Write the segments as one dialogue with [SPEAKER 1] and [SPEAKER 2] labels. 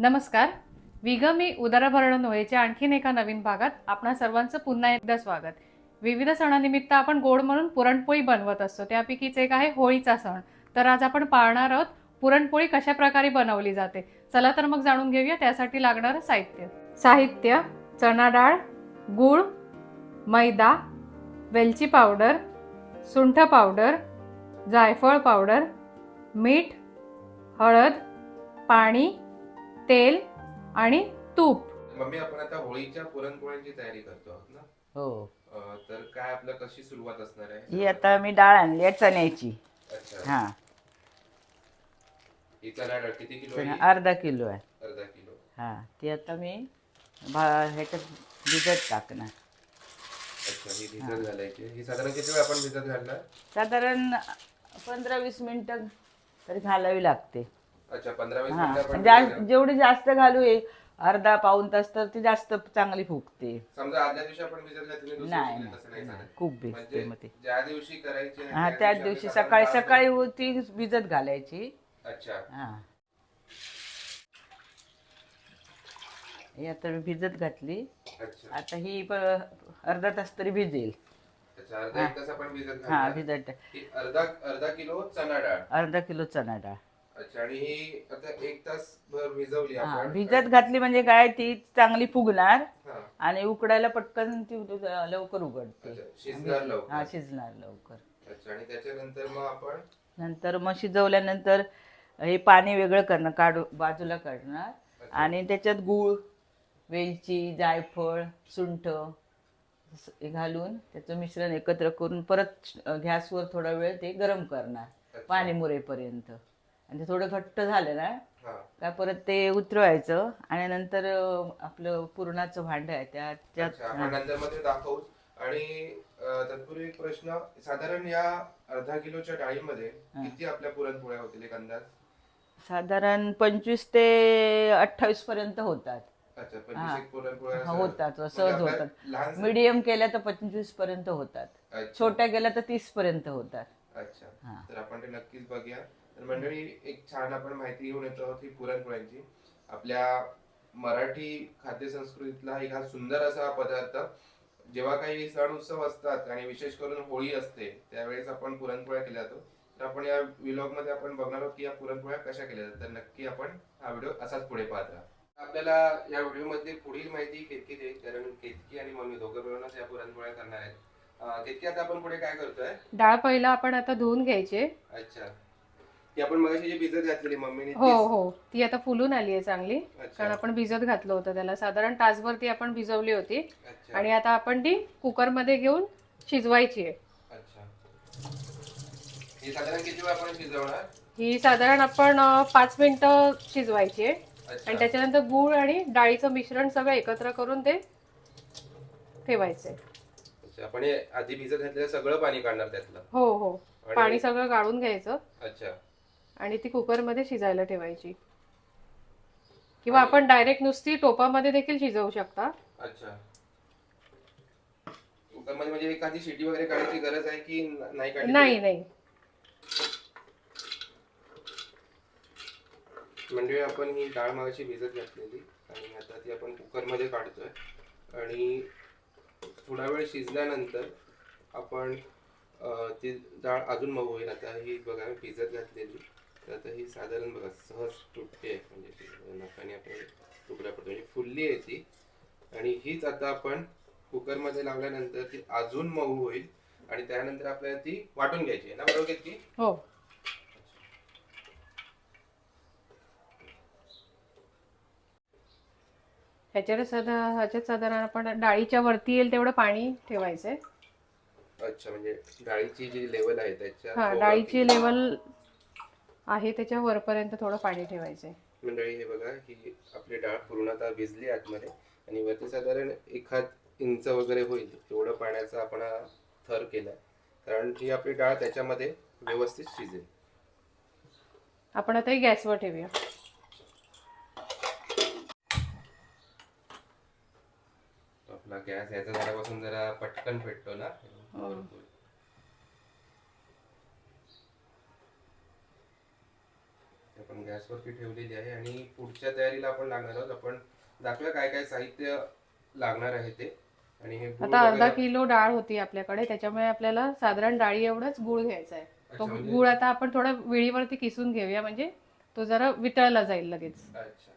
[SPEAKER 1] नमस्कार. विग मी उदरभरण नोयेच्या आणखीन एका नवीन भागात आपणा सर्वांचं पुन्हा एकदा स्वागत. विविध सणानिमित्त आपण गोड म्हणून पुरणपोळी बनवत असतो. त्यापैकीच एक आहे होळीचा सण. तर आज आपण पाळणार आहोत पुरणपोळी कशा प्रकारे बनवली जाते? चला तर मग जाणून घेऊया त्यासाठी लागणारं साहित्य. साहित्य चणा डाळ गूळ मैदा वेलची पावडर सुंठ पावडर जायफळ पावडर मीठ हळद पाणी तेल आणि तूप.
[SPEAKER 2] मम्मी आपण आता होळीच्या पुरणपोळ्यांची तयारी करतो आहोत ना?
[SPEAKER 3] हो.
[SPEAKER 2] अं, तर काय आपलं कशी सुरुवात असणार आहे?
[SPEAKER 3] ही आता मी डाळ आणली आहे चण्याची.
[SPEAKER 2] अच्छा.
[SPEAKER 3] हा.
[SPEAKER 2] ही चणा डाळ किती किलो
[SPEAKER 3] चणा
[SPEAKER 2] आहे?
[SPEAKER 3] अर्धा किलो आहे.
[SPEAKER 2] अर्धा किलो.
[SPEAKER 3] हा. ती आता मी भा ह्याच्यात भिजत टाकणार.
[SPEAKER 2] अच्छा ही. भिजत घालायची. ही साधारण किती वेळ आपण भिजत घालणार?
[SPEAKER 3] साधारण पंधरा वीस मिनिटं तरी घालावी लागते.
[SPEAKER 2] अच्छा पंधरा वीस
[SPEAKER 3] हा
[SPEAKER 2] मिनिटं आपण
[SPEAKER 3] जा-
[SPEAKER 2] भिजत घाल-
[SPEAKER 3] जेवढी जास्त घालू ये अर्धा पाऊन तास तर ती जास्त चांगली फुगते.
[SPEAKER 2] समजा आदल्या दिवशी आपण भिजत घातली आणि दुसऱ्या
[SPEAKER 3] नाही
[SPEAKER 2] दिवशी तसं नाही
[SPEAKER 3] नाही,
[SPEAKER 2] चालत.
[SPEAKER 3] खूप भिजते
[SPEAKER 2] म्हणजे
[SPEAKER 3] मग ते.
[SPEAKER 2] ज्या दिवशी करायची आहे,
[SPEAKER 3] हा
[SPEAKER 2] त्या
[SPEAKER 3] त्याच
[SPEAKER 2] दिवशी
[SPEAKER 3] सकाळी
[SPEAKER 2] साधारण
[SPEAKER 3] सकाळी ती भिजत घालायची.
[SPEAKER 2] अच्छा.
[SPEAKER 3] हा. ही आता मी भिजत घातली.
[SPEAKER 2] अच्छा.
[SPEAKER 3] आता ही प- अर्धा तास तरी भिजेल.
[SPEAKER 2] अच्छा अर्धा एक तास आपण भिजत
[SPEAKER 3] हा
[SPEAKER 2] घालणार.
[SPEAKER 3] भिजत.
[SPEAKER 2] ही अर्धा अर्धा किलो चणा डाळ.
[SPEAKER 3] अर्धा किलो चणा डाळ.
[SPEAKER 2] अच्छा आणि ही आता एक तास भर भिजवली
[SPEAKER 3] हा
[SPEAKER 2] आपण.
[SPEAKER 3] भिजत घातली म्हणजे काय ती चांगली फुगणार
[SPEAKER 2] हा.
[SPEAKER 3] आणि उकडायला पटकन ती लवकर उघडते. हा शिजणार लवकर.
[SPEAKER 2] अच्छा आणि त्याच्यानंतर मग आपण?
[SPEAKER 3] नंतर मग शिजवल्यानंतर हे पाणी वेगळं करणं काढू बाजूला काढणार. आणि त्याच्यात गूळ वेलची जायफळ सुंठ हे घालून त्याचं मिश्रण एकत्र करून परत गॅसवर थोडा वेळ ते गरम करणार. पाणी मुरेपर्यंत. आणि ते थोडं घट्ट झालं ना का परत ते उतरवायचं आणि नंतर आपलं पुरणाचं भांड आहे त्या त्यात
[SPEAKER 2] अच्छा आपण नंतर मध्ये दाखवू आणि तत्पूर्वी एक प्रश्न साधारण या अर्धा किलोच्या डाळीमध्ये. किती आपल्या पुरणपोळ्या होतील एक अंदाज?
[SPEAKER 3] साधारण पंचवीस ते अठ्ठावीस पर्यंत होतात. होतात,
[SPEAKER 2] म्हणजे
[SPEAKER 3] सहज होतात. मीडियम केल्या तर पंचवीसपर्यंत होतात. छोट्या केल्या तर तीस पर्यंत होतात.
[SPEAKER 2] अच्छा. तर आपण ते नक्कीच बघूया. तर मंडळी एक छान आपण माहिती घेऊन येतो आहोत ही पुरणपोळ्यांची. आपल्या मराठी खाद्य संस्कृतीतला एक हा सुंदर असा हा पदार्थ जेव्हा काही सण उत्सव असतात आणि विशेष करून होळी असते त्यावेळेस आपण पुरणपोळ्या केल्या जातो. तर आपण या व्लॉगमध्ये आपण बघणार आहोत की या पुरणपोळ्या कशा केल्या जातात. तर नक्की आपण हा व्हिडिओ असाच पुढे पाहत राहा. आपल्याला या व्हिडिओमध्ये पुढील माहिती केतकी देईल कारण केतकी आणि मम्मी दोघं मिळूनच या पुरणपोळ्या करणार आहेत. केतकी आता आपण पुढे काय करतोय?
[SPEAKER 1] डाळ पहिला आपण आता धुवून घ्यायची.
[SPEAKER 2] अच्छा. ती आपण मगाशी जी भिजत घातलेली मम्मीने
[SPEAKER 1] हो
[SPEAKER 2] तीच-
[SPEAKER 1] हो. ती आता फुलून आली आहे चांगली. कारण
[SPEAKER 2] अच्छा
[SPEAKER 1] आपण भिजत घातलं होतं त्याला. साधारण तासभर ती आपण भिजवली होती.
[SPEAKER 2] अच्छा.
[SPEAKER 1] आणि आता आपण ती कुकरमध्ये घेऊन शिजवायची आहे.
[SPEAKER 2] अच्छा. ही साधारण किती वेळ आपण शिजवणार?
[SPEAKER 1] ही साधारण आपण अं, पाच मिनिटं शिजवायची आहे.
[SPEAKER 2] अच्छा.
[SPEAKER 1] आणि त्याच्यानंतर गूळ आणि डाळीचं मिश्रण सगळं एकत्र करून ते ठेवायचे
[SPEAKER 2] अच्छा. आपण हे आधी भिजत घातलेलं सगळं पाणी काढणार त्यातलं?
[SPEAKER 1] हो हो.
[SPEAKER 2] आणि-
[SPEAKER 1] पाणी सगळं गाळून घ्यायचं.
[SPEAKER 2] अच्छा.
[SPEAKER 1] आणि ती कुकरमध्ये शिजायला ठेवायची. किंवा आपण डायरेक्ट नुसती टोपामध्ये देखील शिजवू शकता.
[SPEAKER 2] अच्छा. कुकरमध्ये म्हणजे एखादी शिटी वगैरे काढायची गरज आहे की नाही
[SPEAKER 1] नाही नाही.
[SPEAKER 2] म्हणजे आपण ही डाळ मागाशी भिजत घातलेली आणि आता ती आपण कुकरमध्ये काढतोय. आणि थोडा वेळ शिजल्यानंतर आपण अं, ती डाळ अजून मऊ होईल. आता ही बघा भिजत घातलेली. तर आता ही साधारण बघा सहज तुटते म्हणजे नखाने आपण तुकड्या पडतो. म्हणजे फुलली आहे ती. आणि हीच आता आपण कुकरमध्ये लावल्यानंतर ती अजून मऊ होईल. आणि त्यानंतर आपल्याला ती वाटून घ्यायची आहे. ना बरोबर की?
[SPEAKER 1] हो. ह्याच्यात साधा ह्याच्यात साधारण आपण डाळीच्या वरती येईल तेवढं पाणी ठेवायचंय.
[SPEAKER 2] अच्छा म्हणजे डाळीची जी लेवल आहे त्याच्या
[SPEAKER 1] हा डाळीची लेवल आहे त्याच्या वरपर्यंत थोडं पाणी ठेवायचंय.
[SPEAKER 2] मंडळी हे बघा ही आपली डाळ पूर्णतः भिजली आतमध्ये आणि वरती साधारण एखाद इंच वगैरे होईल एवढं पाण्याचा आपण हा थर केलाय. कारण ही आपली डाळ त्याच्यामध्ये व्यवस्थित शिजेल.
[SPEAKER 1] आपण आता ही गॅसवर ठेवूया.
[SPEAKER 2] आपला गॅस याचा झाल्यापासून जरा पटकन पेटतो ना.
[SPEAKER 1] हं.
[SPEAKER 2] आपण आपण गॅसवरती ठेवलेली आहे आणि पुढच्या तयारीला आपण लागणार आहोत. आपण दाखवूया काय काय साहित्य लागणार आहे ते. आणि हे गुळ
[SPEAKER 1] आता अर्धा
[SPEAKER 2] वगैरे-
[SPEAKER 1] किलो डाळ होती आपल्याकडे त्याच्यामुळे आपल्याला साधारण डाळी एवढंच गुळ घ्यायचा आहे. तो
[SPEAKER 2] अच्छा, म्हणजे-
[SPEAKER 1] गुळ आता आपण थोडा विळीवरती किसून घेऊया म्हणजे तो जरा वितळला जाईल लगेच.
[SPEAKER 2] अच्छा.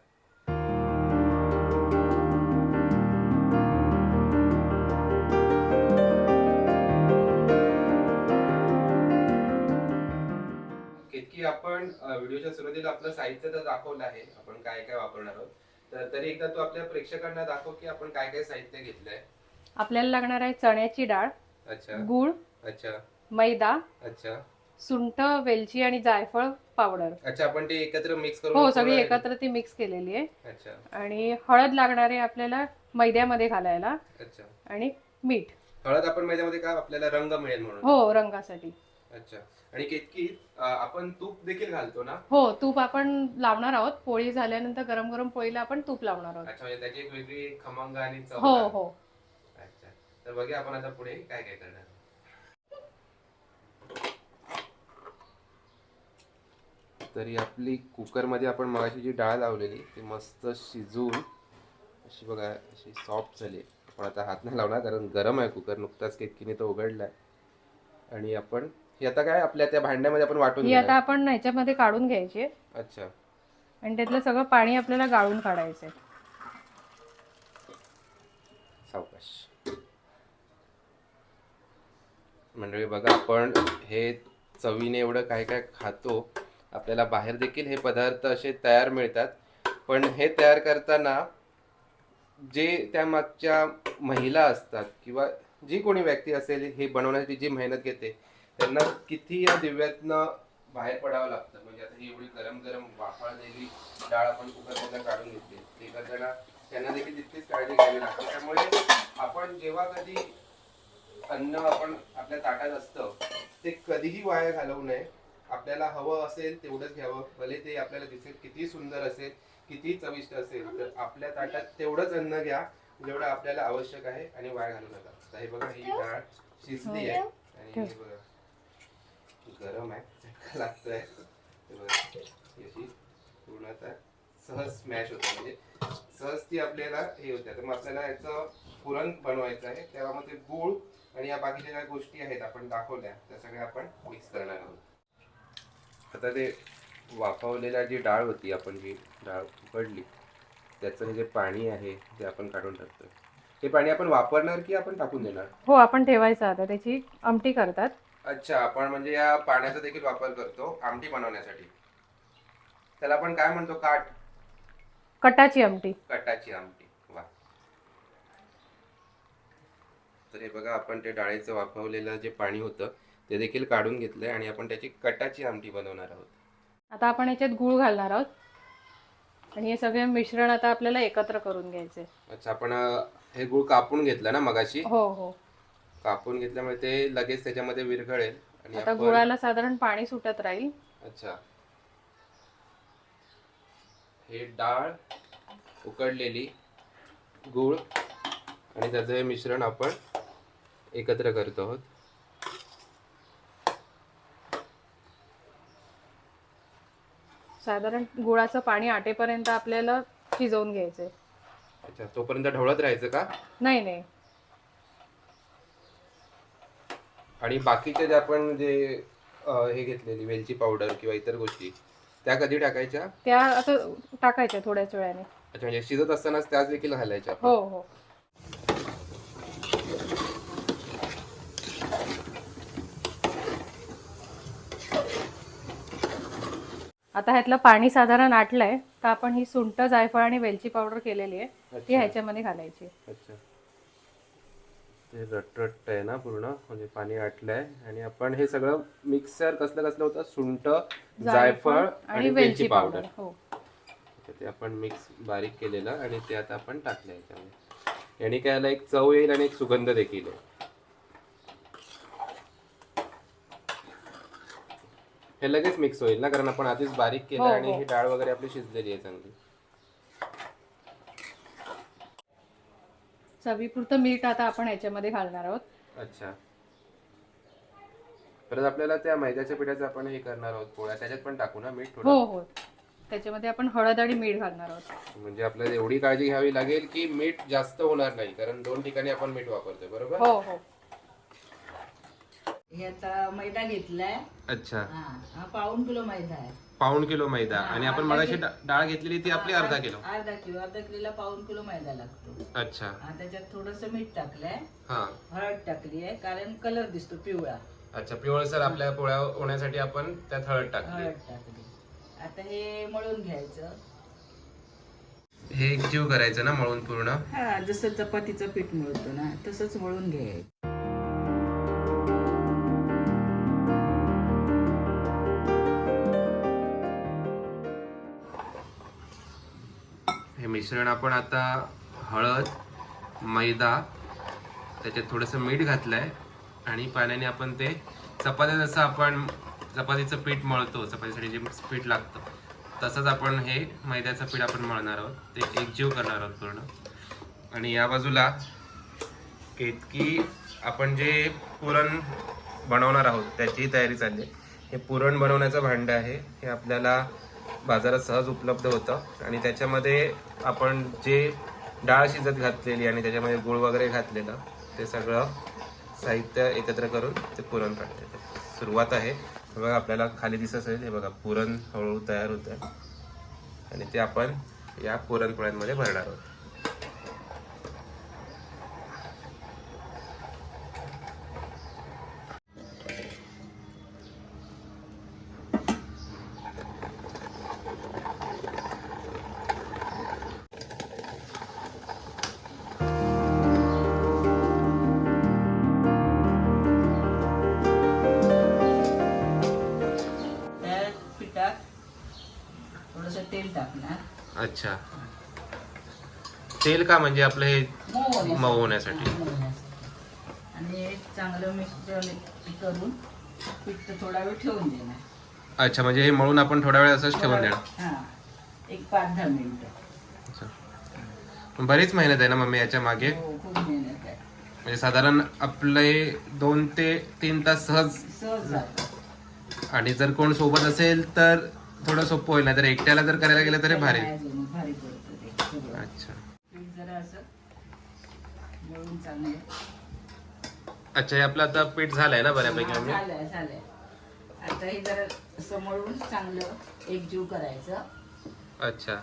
[SPEAKER 2] केतकी आपण व्हिडिओच्या सुरुवातीला आपलं साहित्य तर दाखवलं आहे आपण काय काय वापरणार आहोत. तर तरी एकदा तू आपल्या प्रेक्षकांना दाखव की आपण काय काय साहित्य घेतलंय.
[SPEAKER 1] आपल्याला लागणार आहे चण्याची डाळ
[SPEAKER 2] अच्छा.
[SPEAKER 1] गुळ
[SPEAKER 2] अच्छा.
[SPEAKER 1] मैदा
[SPEAKER 2] अच्छा.
[SPEAKER 1] सुंठ वेलची आणि जायफळ पावडर.
[SPEAKER 2] अच्छा आपण ते एकत्र मिक्स करून
[SPEAKER 1] हो सगळी
[SPEAKER 2] आहे?
[SPEAKER 1] एकत्र ती मिक्स केलेली आहे.
[SPEAKER 2] अच्छा.
[SPEAKER 1] आणि हळद लागणार आहे आपल्याला मैद्यामध्ये घालायला.
[SPEAKER 2] अच्छा.
[SPEAKER 1] आणि मीठ.
[SPEAKER 2] हळद आपण मैद्यामध्ये का आपल्याला रंग मिळेल म्हणून?
[SPEAKER 1] हो रंगासाठी.
[SPEAKER 2] अच्छा. आणि केतकी अ, आपण तूप देखील घालतो ना?
[SPEAKER 1] हो तूप आपण लावणार आहोत. पोळी झाल्यानंतर गरम गरम पोळीला आपण तूप लावणार आहोत.
[SPEAKER 2] अच्छा म्हणजे त्याची एक वेगळी खमंग आणि चव
[SPEAKER 1] हो. हो.
[SPEAKER 2] अच्छा. तर बघूया आपण आता पुढे काय काय करणार तरी आपली कुकरमध्ये आपण मगाशी जी डाळ लावलेली ती मस्त शिजवून अशी बघा अशी सॉफ्ट झाली. आपण आता हात नाही लावणार कारण गरम आहे कुकर. नुकताच केतकीने तो उघडलाय. आणि आपण हे आता काय आपल्या त्या भांड्यामध्ये आपण वाटून
[SPEAKER 1] ही आता
[SPEAKER 2] घेणार.
[SPEAKER 1] आपण ह्याच्यामध्ये काढून घ्यायची. आहे
[SPEAKER 2] अच्छा.
[SPEAKER 1] आणि त्यातलं सगळं पाणी आपल्याला गाळून काढायचंय.
[SPEAKER 2] सावकाश. मंडळी बघा आपण हे चवीने एवढं काय काय खातो आपल्याला बाहेर देखील हे पदार्थ असे तयार मिळतात. पण हे तयार करताना जे त्यामागच्या महिला असतात किंवा जी कोणी व्यक्ती असेल हे बनवण्यासाठी जी मेहनत घेते त्यांना किती या दिव्यातनं बाहेर पडावं लागतं? म्हणजे आता ही एवढी गरम गरम वाफळलेली डाळ आपण कुकरमधनं काढून घेतली. ते करताना त्यांना देखील तितकीच काळजी घ्यावी लागते. त्यामुळे आपण जेव्हा कधी अन्न आपण आपल्या ताटात असतं ते कधीही वाया घालवू नये. आपल्याला हवं असेल तेवढंच घ्यावं. भले ते आपल्याला दिसेल किती सुंदर असेल किती चविष्ट असेल तर आपल्या ताटात तेवढंच अन्न घ्या जेवढं आपल्याला आवश्यक आहे आणि वाया घालू नका. हे बघा ही डाळ शिजली आहे. आणि हे बघा. गरम आहे. चटका लागतोय अशी पूर्णतः सहज स्मॅश होते. म्हणजे सहज ती आपल्याला हे होते. तर मग आपल्याला याचं पुरण बनवायचं आहे. त्यामध्ये गूळ आणि या बाकीच्या ज्या गोष्टी आहेत आपण दाखवल्या त्या सगळ्या आपण मिक्स करणार आहोत. आता ते वाफवलेल्या जी डाळ होती आपण जी डाळ उकडली त्याचं हे जे पाणी आहे ते आपण काढून टाकतोय. हे पाणी आपण वापरणार की आपण टाकून देणार?
[SPEAKER 1] हो आपण ठेवायचं. आता त्याची आमटी करतात.
[SPEAKER 2] अच्छा आपण म्हणजे या पाण्याचा देखील वापर करतो आमटी बनवण्यासाठी. त्याला आपण काय म्हणतो? काट?
[SPEAKER 1] कटाची आमटी.
[SPEAKER 2] कटाची आमटी. वा. तर हे बघा आपण ते डाळीचं वाफवलेलं जे पाणी होतं ते देखील काढून घेतलंय आणि आपण त्याची कटाची आमटी बनवणार आहोत.
[SPEAKER 1] आता आपण याच्यात गूळ घालणार आहोत. आणि हे सगळे मिश्रण आता आपल्याला एकत्र करून घ्यायचे
[SPEAKER 2] अच्छा आपण अं, हे गुळ कापून घेतलं ना मगाशी?
[SPEAKER 1] हो हो.
[SPEAKER 2] कापून घेतल्यामुळे ते लगेच त्याच्यामध्ये विरघळेल आणि
[SPEAKER 1] आता
[SPEAKER 2] आपण
[SPEAKER 1] गुळाला साधारण पाणी सुटत राहील.
[SPEAKER 2] अच्छा. हे डाळ उकडलेली गूळ आणि त्याचं हे मिश्रण आपण एकत्र करत आहोत.
[SPEAKER 1] साधारण गुळाचं पाणी आटेपर्यंत आपल्याला शिजवून घ्यायचंय.
[SPEAKER 2] अच्छा तोपर्यंत ढवळत राहायचं का?
[SPEAKER 1] नाही नाही.
[SPEAKER 2] आणि बाकीचे जे आपण जे अं, हे घेतलेली वेलची पावडर किंवा इतर गोष्टी त्या कधी टाकायच्या?
[SPEAKER 1] त्या आता टाकायच्या थोड्याच वेळाने.
[SPEAKER 2] अच्छा म्हणजे शिजत असतानाच त्याच देखील घालायच्या आपण.
[SPEAKER 1] हो हो. आता ह्यातलं पाणी साधारण आटलंय तर आपण ही सुंठ जायफळ आणि वेलची पावडर केलेली आहे ती
[SPEAKER 2] अच्छा.
[SPEAKER 1] ह्याच्यामध्ये घालायची.
[SPEAKER 2] अच्छा. ते रटरट आहे ना पूर्ण म्हणजे पाणी आटलंय. आणि आपण हे सगळं मिक्सर कसलं कसलं होतं? सुंट जायफळ आणि वेलची पावडर.
[SPEAKER 1] हो.
[SPEAKER 2] ते आपण मिक्स बारीक केलेलं आणि ते आता आपण टाकलं याच्यामध्ये याने काय एक चव येईल आणि एक सुगंध देखील आहे हे लगेच मिक्स होईल ना कारण आपण आधीच बारीक केलं
[SPEAKER 1] हो,
[SPEAKER 2] आणि
[SPEAKER 1] हो.
[SPEAKER 2] ही डाळ वगैरे आपली शिजलेली आहे चांगली.
[SPEAKER 1] चवीपुरतं मीठ आता आपण ह्याच्यामध्ये घालणार आहोत.
[SPEAKER 2] अच्छा. परत आपल्याला त्या मैद्याच्या पिठाचं आपण हे करणार आहोत पोळ्या. त्याच्यात पण टाकू ना मीठ
[SPEAKER 1] हो
[SPEAKER 2] थोडं
[SPEAKER 1] हो. त्याच्यामध्ये आपण हळद आणि मीठ घालणार आहोत.
[SPEAKER 2] म्हणजे आपल्याला एवढी काळजी घ्यावी लागेल की मीठ जास्त होणार नाही कारण दोन ठिकाणी आपण मीठ वापरतोय बरोबर?
[SPEAKER 1] हो हो.
[SPEAKER 3] हे आता मैदा घेतलाय.
[SPEAKER 2] अच्छा.
[SPEAKER 3] हा हा पाऊन किलो मैदा आहे.
[SPEAKER 2] पाऊण किलो मैदा आणि आपण मगाशी डा- डाळ घेतलेली ती आपली अर्धा किलो.
[SPEAKER 3] अर्धा किलो अर्धा किलोला पाऊन किलो मैदा लागतो.
[SPEAKER 2] अच्छा.
[SPEAKER 3] हा त्याच्यात थोडस मीठ टाकलंय.
[SPEAKER 2] हा.
[SPEAKER 3] हळद टाकली आहे कारण कलर दिसतो पिवळा.
[SPEAKER 2] अच्छा पिवळसर आपल्या पोळ्या होण्यासाठी आपण त्यात हळद टाकली
[SPEAKER 3] हळद टाकली. आता हे मळून घ्यायचं.
[SPEAKER 2] हे जीव करायचं ना मळून पूर्ण?
[SPEAKER 3] हा जसं चपातीचं पीठ मळतो ना तसंच मळून घ्यायचं.
[SPEAKER 2] हे मिश्रण आपण आता हळद मैदा त्याच्यात थोडंसं मीठ घातलं आहे आणि पाण्याने आपण ते चपात्या जसं आपण चपातीचं पीठ मळतो चपातीसाठी जे पीठ लागतं तसंच आपण हे मैद्याचं पीठ आपण मळणार आहोत. ते एकजीव करणार आहोत पूर्ण. आणि या बाजूला केतकी आपण जे पुरण बनवणार आहोत त्याची तयारी चालली आहे. हे पुरण बनवण्याचं भांडं आहे. हे आपल्याला बाजारात सहज उपलब्ध होतं. आणि त्याच्यामध्ये आपण जे डाळ शिजत घातलेली आणि त्याच्यामध्ये गुळ वगैरे घातलेलं ते सगळं साहित्य एकत्र करून ते पुरण काढते सुरुवात आहे. हे बघा आपल्याला खाली दिसत असेल हे बघा पुरण हळूहळू तयार होतं आणि ते आपण या पुरणपोळ्यांमध्ये भरणार आहोत. अच्छा. तेल का म्हणजे आपलं हे
[SPEAKER 3] मऊ होण्यासाठी. हा, मऊ. आणि हे चांगलं करून पीठ थोडा वेळ ठेवून देणार.
[SPEAKER 2] अच्छा म्हणजे हे मळून आपण थोडा वेळ असंच ठेवून देणार?
[SPEAKER 3] हा. एक पाच दहा मिनिटं.
[SPEAKER 2] अच्छा. पण बरीच मेहनत आहे ना मम्मी याच्या मागे?
[SPEAKER 3] हो खूप मेहनत आहे.
[SPEAKER 2] म्हणजे साधारण आपले दोन ते तीन तास सहज
[SPEAKER 3] सहज जातं.
[SPEAKER 2] आणि जर कोण सोबत असेल तर थोडं सोपं होईल नाही तर एकट्याला जर करायला गेलं तरी भारी.
[SPEAKER 3] नाही जमत, भारी पडतं ते सगळं.
[SPEAKER 2] अच्छा
[SPEAKER 3] पीठ जरा असं चांगलं
[SPEAKER 2] अच्छा हे आपलं आता पीठ झालंय ना बऱ्यापैकी
[SPEAKER 3] हा,
[SPEAKER 2] मम्मी
[SPEAKER 3] झालंय झालंय. आता हे जरा असं मळून चांगलं एकजीव करायचं.
[SPEAKER 2] अच्छा.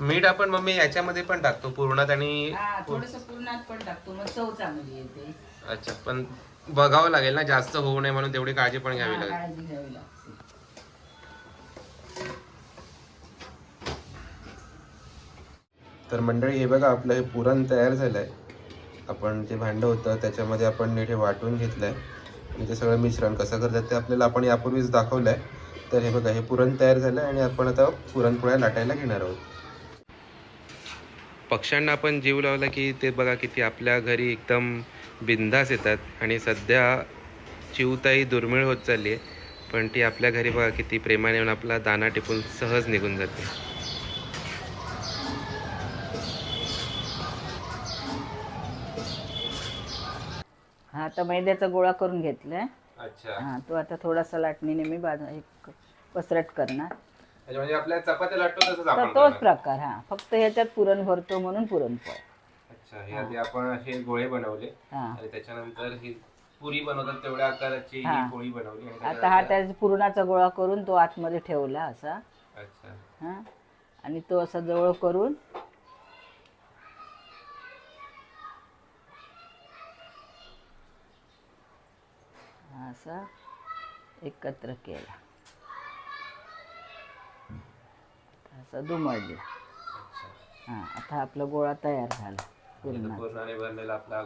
[SPEAKER 2] मीठ आपण मम्मी याच्यामध्ये पण टाकतो पूर्णात आणि
[SPEAKER 3] हा थोडस पूर्णात पण टाकतो मग चव चांगली येते.
[SPEAKER 2] अच्छा पण बघावं लागेल ना जास्त होऊ नये म्हणून तेवढी काळजी पण घ्यावी
[SPEAKER 3] हा,
[SPEAKER 2] लागेल.
[SPEAKER 3] काळजी घ्यावी लागते.
[SPEAKER 2] तर मंडळी हे बघा आपलं हे पुरण तयार झालं आहे आपण जे भांडं होतं त्याच्यामध्ये आपण नीट हे वाटून घेतलंय. आणि ते सगळं मिश्रण कसं करतात ते आपल्याला आपण यापूर्वीच आहे तर हे बघा हे पुरण तयार झालंय आणि आपण आता पुरणपोळ्या लाटायला घेणार आहोत. पक्ष्यांना आपण जीव लावला की ते बघा किती आपल्या घरी एकदम बिंदास येतात. आणि सध्या चिवताई दुर्मिळ होत चालली आहे. पण ती आपल्या घरी बघा किती प्रेमाने येऊन आपला दाना टिपून सहज निघून जाते.
[SPEAKER 3] आता मैद्याचा गोळा करून घेतलाय.
[SPEAKER 2] अच्छा.
[SPEAKER 3] हा तो आता थोडासा लाटणीने मी बाजू एक पसरट करणार.
[SPEAKER 2] अच्छा, म्हणजे आपल्या चपात्या लाटतो तसंच
[SPEAKER 3] तर
[SPEAKER 2] आपण
[SPEAKER 3] तोच
[SPEAKER 2] करणार.
[SPEAKER 3] प्रकार हा. फक्त ह्याच्यात पुरण भरतो म्हणून पुरणपोळ.
[SPEAKER 2] अच्छा हे आधी आपण असे गोळे बनवले.
[SPEAKER 3] हा.
[SPEAKER 2] आणि त्याच्यानंतर ही पुरी बनवतात तेवढ्या आकाराची
[SPEAKER 3] हा.
[SPEAKER 2] ही. पोळी बनवली. आणि
[SPEAKER 3] आता हा
[SPEAKER 2] त्याच्यानंतर-
[SPEAKER 3] त्या पुरणाचा गोळा करून तो आतमध्ये ठेवला असा.
[SPEAKER 2] अच्छा.
[SPEAKER 3] हा. आणि तो असा जवळ करून असा एकत्र केला. असा दुमडला. हा आता हा आपला गोळा तयार झाला. पूर्ण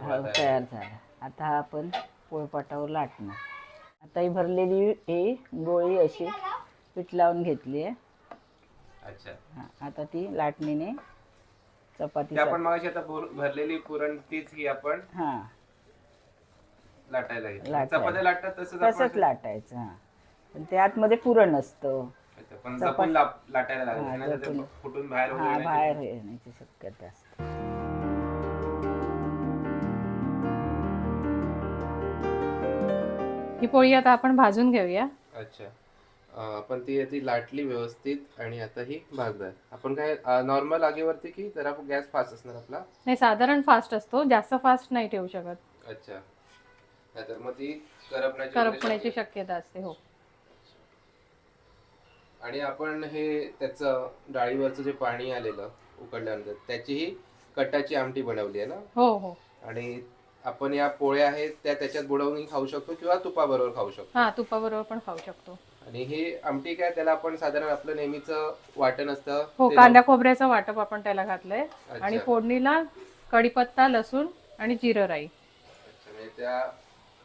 [SPEAKER 3] हा,
[SPEAKER 2] तयार.
[SPEAKER 3] झाला. आता हा आपण पोळपाटावर लाटणार. आता ही भरलेली ही गोळी अशी पीठ लावून घेतली आहे.
[SPEAKER 2] अच्छा.
[SPEAKER 3] हा, आता ती लाटणीने चपाती
[SPEAKER 2] आपण मग भरलेली पुरण तीच ही आपण
[SPEAKER 3] हा.
[SPEAKER 2] लाटायला घेतली.
[SPEAKER 3] लाटायला.
[SPEAKER 2] चपात्या लाटतात तसंच
[SPEAKER 3] तसंच
[SPEAKER 2] आपण
[SPEAKER 3] लाटायचं हा. पण ते आतमध्ये पुरण असतं
[SPEAKER 2] अच्छा, पण
[SPEAKER 3] चपात-
[SPEAKER 2] जपून लाप- लाटायला
[SPEAKER 3] हा,
[SPEAKER 2] लागेल नाही तर
[SPEAKER 3] जपून.
[SPEAKER 2] ते फुटून बाहेर
[SPEAKER 3] हा
[SPEAKER 2] वगैरे नाही
[SPEAKER 3] बाहेर येण्याची शक्यता असते.
[SPEAKER 1] ही पोळी आता आपण भाजून घेऊया.
[SPEAKER 2] अच्छा. अं, आपण ती ती लाटली व्यवस्थित आणि आता ही भाजणार. आपण काय नॉर्मल आगीवरती की जरा गॅस फास्ट असणार आपला?
[SPEAKER 1] नाही साधारण फास्ट असतो. जास्त फास्ट नाही ठेवू शकत.
[SPEAKER 2] अच्छा. नाहीतर मग ती करपण्याची शक्यता-
[SPEAKER 1] शक्यता असते हो.
[SPEAKER 2] आणि आपण हे त्याचं डाळीवरचं जे पाणी आलेलं उकडल्यानंतर त्याचीही कटाची आमटी बनवली आहे ना?
[SPEAKER 1] हो हो.
[SPEAKER 2] आणि आपण या पोळ्या आहेत त्या त्याच्यात बुडवून खाऊ शकतो किंवा तुपाबरोबर खाऊ शकतो.
[SPEAKER 1] हा तुपाबरोबर पण खाऊ शकतो.
[SPEAKER 2] आणि ही आमटी काय त्याला आपण साधारण आपलं नेहमीच वाटण असतं
[SPEAKER 1] हो
[SPEAKER 2] ते
[SPEAKER 1] कांदा खोबऱ्याचं वाटप आपण त्याला घातलंय. आणि फोडणीला कढीपत्ता लसूण आणि जिरं राई.
[SPEAKER 2] अच्छा, म्हणजे त्या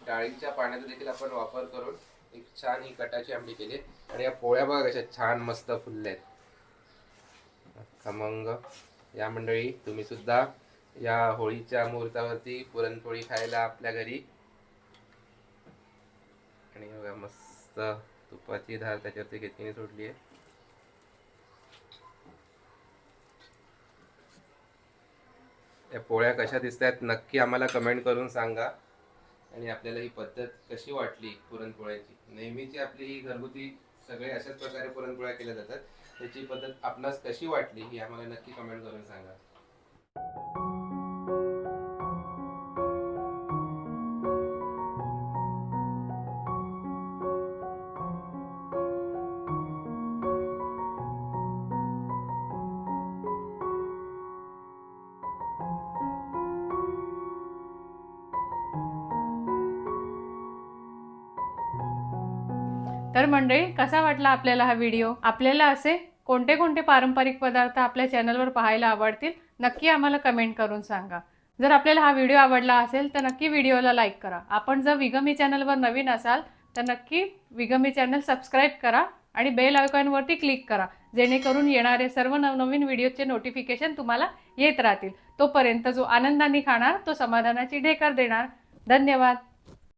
[SPEAKER 2] डाळींच्या पाण्याचा देखील आपण वापर करून एक छान ही कटाची आमटी केली आणि या पोळ्या बघा कशा छान मस्त फुलल्या आहेत. खमंग. या मंडळी तुम्ही सुद्धा या होळीच्या मुहूर्तावरती पुरणपोळी खायला आपल्या घरी. आणि बघा मस्त तुपाची धार त्याच्यावरती घेतली सोडली आहे. या पोळ्या कशा दिसत आहेत नक्की आम्हाला कमेंट करून सांगा. आणि आपल्याला ही पद्धत कशी वाटली पुरणपोळ्याची? नेहमीची आपली ही घरगुती सगळे अशाच प्रकारे पुरणपोळ्या केल्या जातात. त्याची पद्धत आपणास कशी वाटली ही आम्हाला नक्की कमेंट करून सांगा.
[SPEAKER 1] तर मंडळी कसा वाटला आपल्याला हा व्हिडिओ? आपल्याला असे कोणते कोणते पारंपरिक पदार्थ आपल्या चॅनलवर पाहायला आवडतील नक्की आम्हाला कमेंट करून सांगा. जर आपल्याला हा व्हिडिओ आवडला असेल तर नक्की व्हिडिओला लाईक करा. आपण जर विगमी चॅनलवर नवीन असाल तर नक्की विगमी चॅनल सबस्क्राईब करा आणि बेल आयकॉनवरती क्लिक करा. जेणेकरून येणारे सर्व नवनवीन व्हिडिओचे नोटिफिकेशन तुम्हाला येत राहतील. तोपर्यंत जो आनंदाने खाणार तो समाधानाची ढेकर देणार. धन्यवाद.